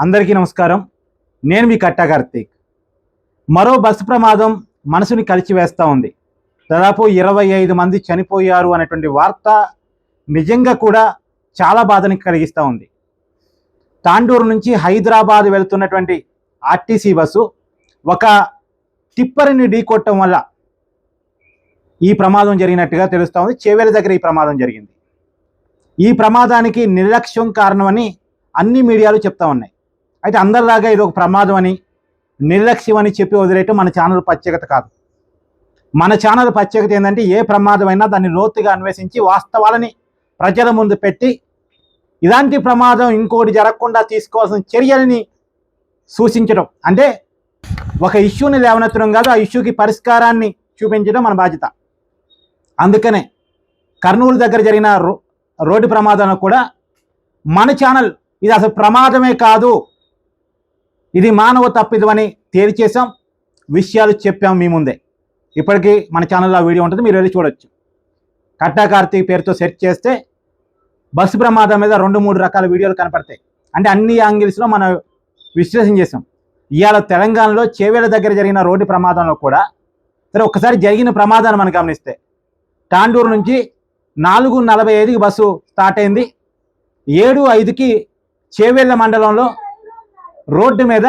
అందరికీ నమస్కారం. నేను మీ కట్టా కార్తీక్. మరో బస్సు ప్రమాదం మనసుని కలిచివేస్తూ ఉంది. దాదాపు ఇరవై ఐదు మంది చనిపోయారు అనేటువంటి వార్త నిజంగా కూడా చాలా బాధని కలిగిస్తూ ఉంది. తాండూరు నుంచి హైదరాబాద్ వెళ్తున్నటువంటి ఆర్టీసీ బస్సు ఒక టిప్పర్ని ఢీకొట్టడం వల్ల ఈ ప్రమాదం జరిగినట్టుగా తెలుస్తూ ఉంది. చేవేల దగ్గర ఈ ప్రమాదం జరిగింది. ఈ ప్రమాదానికి నిర్లక్ష్యం కారణమని అన్ని మీడియాలు చెప్తా ఉన్నాయి. అయితే అందరిలాగా ఇది ఒక ప్రమాదం అని నిర్లక్ష్యం అని చెప్పి వదిలేయటం మన ఛానల్ ప్రత్యేకత కాదు. మన ఛానల్ ప్రత్యేకత ఏంటంటే ఏ ప్రమాదమైనా దాన్ని లోతుగా అన్వేషించి వాస్తవాలని ప్రజల ముందు పెట్టి ఇలాంటి ప్రమాదం ఇంకోటి జరగకుండా తీసుకోవాల్సిన చర్యలని సూచించడం అంటే ఒక ఇష్యూని లేవనెత్తడం కాదు ఆ ఇష్యూకి పరిష్కారాన్ని చూపించడం మన బాధ్యత. అందుకనే కర్నూలు దగ్గర జరిగిన రో రోడ్డు ప్రమాదం కూడా మన ఛానల్ ఇది అసలు ప్రమాదమే కాదు. ఇది మానవ తప్పిదమని తేల్చేసాం విషయాలు చెప్పాం మీ ముందే. ఇప్పటికీ మన ఛానల్లో వీడియో ఉంటుంది మీరు వెళ్ళి చూడొచ్చు. కట్టా కార్తీక్ పేరుతో సెర్చ్ చేస్తే బస్సు ప్రమాదం మీద రెండు మూడు రకాల వీడియోలు కనపడతాయి. అంటే అన్ని యాంగిల్స్లో మనం విశ్లేషణ చేసాం ఇవాళ తెలంగాణలో చేవేల దగ్గర జరిగిన రోడ్డు ప్రమాదంలో కూడా సరే ఒక్కసారి జరిగిన ప్రమాదాన్ని మనం గమనిస్తే తాండూరు నుంచి నాలుగు నలభై ఐదుకి బస్సు స్టార్ట్ అయింది. ఏడు ఐదుకి చేవేళ్ళ మండలంలో రోడ్డు మీద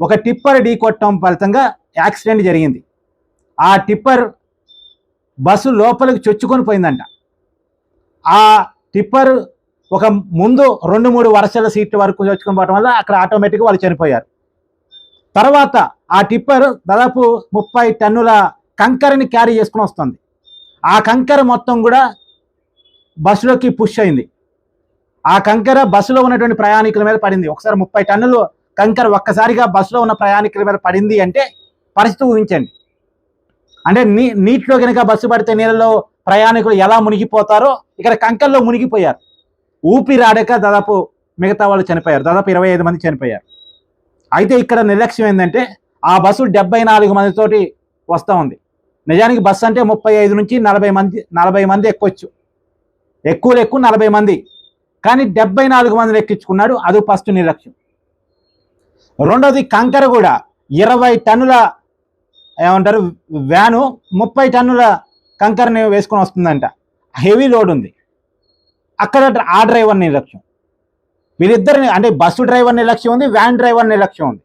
ఒక టిప్పర్ ఢీ కొట్టడం ఫలితంగా యాక్సిడెంట్ జరిగింది. ఆ టిప్పర్ బస్సు లోపలికి చొచ్చుకొని పోయిందంట. ఆ టిప్పర్ ఒక ముందు రెండు మూడు వరుసల సీట్ల వరకు చొచ్చుకొని పోవడం వల్ల అక్కడ ఆటోమేటిక్గా వాళ్ళు చనిపోయారు. తర్వాత ఆ టిప్పర్ దాదాపు ముప్పై టన్నుల కంకరని క్యారీ చేసుకుని వస్తుంది. ఆ కంకర మొత్తం కూడా బస్సులోకి పుష్ అయింది. ఆ కంకర బస్సులో ఉన్నటువంటి ప్రయాణికుల మీద పడింది. ఒకసారి ముప్పై టన్నులు కంకర ఒక్కసారిగా బస్సులో ఉన్న ప్రయాణికుల మీద పడింది అంటే పరిస్థితి ఊహించండి. అంటే నీ నీటిలో కనుక బస్సు పడితే నీళ్ళలో ప్రయాణికులు ఎలా మునిగిపోతారో ఇక్కడ కంకర్లో మునిగిపోయారు. ఊపిరాడక దాదాపు మిగతా వాళ్ళు చనిపోయారు. దాదాపు ఇరవై ఐదు మంది చనిపోయారు. అయితే ఇక్కడ నిర్లక్ష్యం ఏంటంటే ఆ బస్సు డెబ్బై నాలుగు మందితోటి వస్తూ ఉంది. నిజానికి బస్సు అంటే ముప్పై ఐదు నుంచి నలభై మంది నలభై మంది ఎక్కొచ్చు. ఎక్కువ ఎక్కువ నలభై మంది. కానీ డెబ్బై నాలుగు మందిని ఎక్కించుకున్నాడు. అది ఫస్ట్ నిర్లక్ష్యం. రెండోది కంకర కూడా ఇరవై టన్నుల ఏమంటారు వ్యాను ముప్పై టన్నుల కంకరని వేసుకొని వస్తుందంట. హెవీ లోడ్ ఉంది. అక్కడ ఆ డ్రైవర్ నిర్లక్ష్యం. వీరిద్దరిని అంటే బస్సు డ్రైవర్ నిర్లక్ష్యం ఉంది వ్యాన్ డ్రైవర్ నిర్లక్ష్యం ఉంది.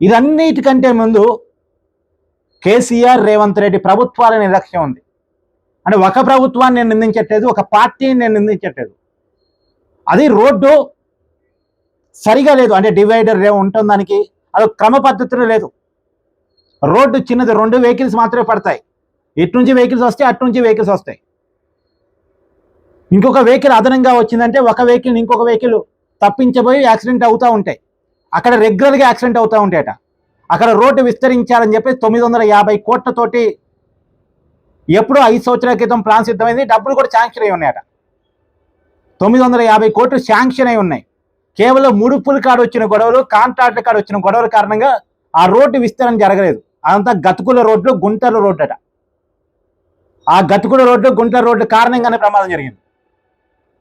ఇదన్నిటికంటే ముందు కేసీఆర్ రేవంత్ రెడ్డి ప్రభుత్వాల నిర్లక్ష్యం ఉంది. అంటే ఒక ప్రభుత్వాన్ని నేను నిందించట్లేదు ఒక పార్టీని నేను నిందించట్లేదు. అది రోడ్డు సరిగా లేదు. అంటే డివైడర్ ఉంటుంది దానికి? అది క్రమ పద్ధతిలో లేదు. రోడ్డు చిన్నది రెండు వెహికల్స్ మాత్రమే పడతాయి. ఇటు నుంచి వెహికల్స్ వస్తాయి అటు నుంచి వెహికల్స్ వస్తాయి. ఇంకొక వెహికల్ అదనంగా వచ్చిందంటే ఒక వెహికల్ ఇంకొక వెహికల్ తప్పించబోయి యాక్సిడెంట్ అవుతూ ఉంటాయి. అక్కడ రెగ్యులర్గా యాక్సిడెంట్ అవుతూ ఉంటాయట. అక్కడ రోడ్డు విస్తరించాలని చెప్పి తొమ్మిది వందల యాభై కోట్లతోటి ఎప్పుడో ఐదు సంవత్సరాల క్రితం ప్లాన్ సిద్ధమైంది. డబ్బులు కూడా శాంక్షన్ అయి ఉన్నాయట. తొమ్మిది వందల యాభై కోట్లు శాంక్షన్ అయి ఉన్నాయి. కేవలం ముడుపుల కాడ వచ్చిన గొడవలు కాంట్రాక్ట్ కాడ వచ్చిన గొడవల కారణంగా ఆ రోడ్డు విస్తరణ జరగలేదు. అదంతా గతుకుల రోడ్లు గుంటల రోడ్డు అట ఆ గతుకుల రోడ్లు గుంటల రోడ్డు కారణంగానే ప్రమాదం జరిగింది.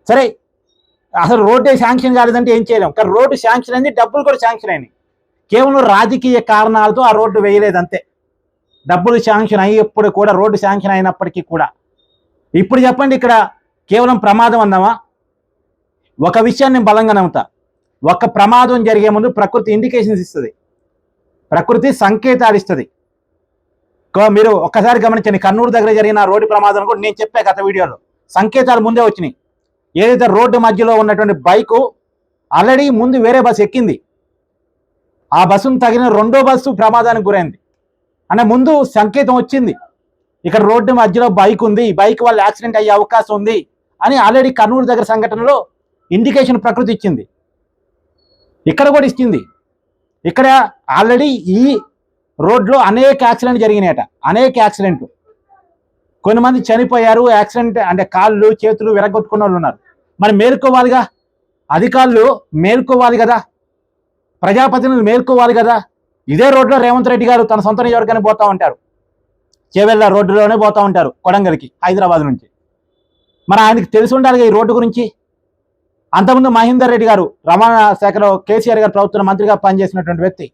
సరే అసలు రోడ్డే శాంక్షన్ కాలేదంటే ఏం చేయలేం. కానీ రోడ్డు శాంక్షన్ అయింది డబ్బులు కూడా శాంక్షన్ అయినాయి. కేవలం రాజకీయ కారణాలతో ఆ రోడ్డు వేయలేదు అంతే. డబ్బులు శాంక్షన్ అయ్యేప్పుడు కూడా రోడ్డు శాంక్షన్ అయినప్పటికీ కూడా. ఇప్పుడు చెప్పండి ఇక్కడ కేవలం ప్రమాదం అందామా? ఒక విషయాన్ని నేను బలంగా నమ్ముతా. ఒక ప్రమాదం జరిగే ముందు ప్రకృతి ఇండికేషన్స్ ఇస్తుంది. ప్రకృతి సంకేతాలు ఇస్తుంది. మీరు ఒక్కసారి గమనించండి కర్నూలు దగ్గర జరిగిన రోడ్డు ప్రమాదం కూడా నేను చెప్పా గత వీడియోలో. సంకేతాలు ముందే వచ్చినాయి. ఏదైతే రోడ్డు మధ్యలో ఉన్నటువంటి బైకు ఆల్రెడీ ముందు వేరే బస్సు ఎక్కింది. ఆ బస్సును తగిన రెండో బస్సు ప్రమాదానికి గురైంది. అంటే ముందు సంకేతం వచ్చింది. ఇక్కడ రోడ్డు మధ్యలో బైక్ ఉంది బైక్ వల్ల యాక్సిడెంట్ అయ్యే అవకాశం ఉంది అని ఆల్రెడీ కర్నూలు దగ్గర సంఘటనలో ఇండికేషన్ ప్రకృతి ఇచ్చింది. ఇక్కడ కూడా ఇచ్చింది. ఇక్కడ ఆల్రెడీ ఈ రోడ్లో అనేక యాక్సిడెంట్ జరిగినాయట. అనేక యాక్సిడెంట్లు. కొంతమంది చనిపోయారు యాక్సిడెంట్ అంటే కాళ్ళు చేతులు విరగొట్టుకున్న వాళ్ళు ఉన్నారు. మరి మేల్కోవాలిగా? అధికారులు మేల్కోవాలి కదా? ప్రజాప్రతినిధులు మేల్కోవాలి కదా? ఇదే రోడ్లో రేవంత్ రెడ్డి గారు తన సొంత నియోజకవర్గానికి పోతా ఉంటారు. చేవెళ్ళ రోడ్డులోనే పోతా ఉంటారు కొడంగల్కి హైదరాబాద్ నుంచి. మరి ఆయనకి తెలిసి ఉండాలి ఈ రోడ్డు గురించి? అంతకుముందు మహేందర్ రెడ్డి గారు రవాణా శాఖలో కేసీఆర్ గారు ప్రభుత్వ మంత్రిగా పనిచేసినటువంటి వ్యక్తి.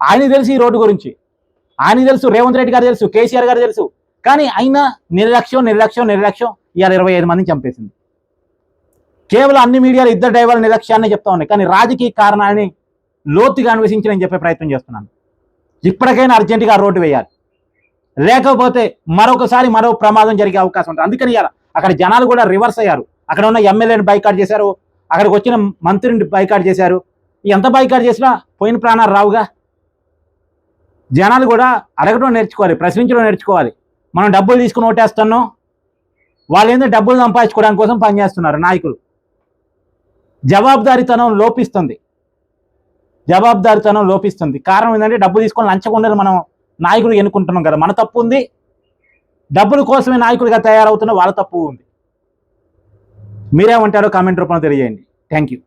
ఆయన తెలుసు ఈ రోడ్డు గురించి. ఆయన తెలుసు రేవంత్ రెడ్డి గారు తెలుసు కేసీఆర్ గారు తెలుసు. కానీ అయినా నిర్లక్ష్యం నిర్లక్ష్యం నిర్లక్ష్యం ఇవాళ ఇరవై ఐదు మందిని చంపేసింది. కేవలం అన్ని మీడియాలు ఇద్దరు డ్రైవర్ల నిర్లక్ష్యాన్ని చెప్తా ఉన్నాయి. కానీ రాజకీయ కారణాన్ని లోతుగా అన్వేషించి నేను చెప్పే ప్రయత్నం చేస్తున్నాను. ఇప్పటికైనా అర్జెంటుగా రోడ్డు వేయాలి. లేకపోతే మరొకసారి మరో ప్రమాదం జరిగే అవకాశం ఉంటుంది. అందుకని ఇవాళ అక్కడ జనాలు కూడా రివర్స్ అయ్యారు. అక్కడ ఉన్న ఎమ్మెల్యేని బైకాట్ చేశారు. అక్కడికి వచ్చిన మంత్రిని బైకాట్ చేశారు. ఎంత బైకాట్ చేసినా పోయిన ప్రాణాలు రావుగా. జనాలు కూడా అడగడం నేర్చుకోవాలి ప్రశ్నించడం నేర్చుకోవాలి. మనం డబ్బులు తీసుకుని ఓటేస్తున్నాం. వాళ్ళు ఏందో డబ్బులు సంపాదించుకోవడానికి కోసం పనిచేస్తున్నారు నాయకులు. జవాబుదారీతనం లోపిస్తుంది. జవాబుదారీతనం లోపిస్తుంది. కారణం ఏంటంటే డబ్బు తీసుకొని లంచకుండా మనం నాయకులు ఎన్నుకుంటున్నాం కదా. మన తప్పు ఉంది. డబ్బుల కోసమే నాయకుడిగా తయారవుతున్న వాళ్ళ తప్పు ఉంది. మీరేమంటారో కామెంట్ రూపంలో తెలియజేయండి. Thank you